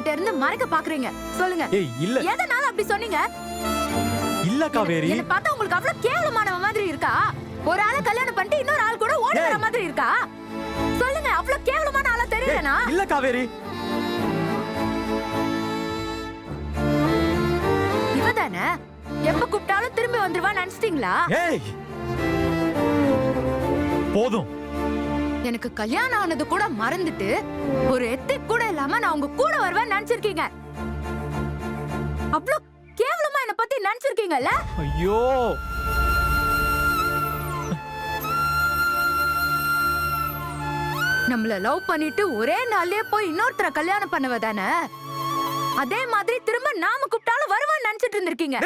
கிட்ட இருந்து மறைக்க பாக்குறீங்க. சொல்லுங்க. ஏய் இல்ல. எதனால அப்படி சொன்னீங்க? இல்ல காவேரி என்ன பார்த்தா உங்களுக்கு அவ்வளவு கேவலமானவ மாதிரி இருக்கா? ஒரு ஆளை கல்யாணம் பண்ணிட்டு இன்னொரு ஆள் கூட ஓடி வர. மாதிரி இருக்கா? சொல்லுங்க அவ்வளவு கேவலமான ஆளா தெரியலனா இல்ல காவேரி இவதானே? எப்ப கூப்பிட்டாலும் திரும்பி வந்துருவா நினைச்சிட்டீங்களா? ஏய். போதும். எனக்கு கல்யாணம் ஆனது கூட மறந்துட்டு ஒரு எத்தை கூட இல்லாம நான் உங்க கூட வருவேன் நினைச்சிருக்கீங்க. அவ்வளவு கேவலமா என்ன பத்தி நினைச்சிருக்கீங்கல்ல? ஐயோ! நம்மள லவ் பண்ணிட்டு ஒரே நாள்லயே போய் இன்னொருத்தர கல்யாணம் பண்ணவ தானே? அதே மாதிரி திரும்ப நாம கூப்பிட்டாலும் வருவான்னு நினைச்சிட்டு இருந்திருக்கீங்க.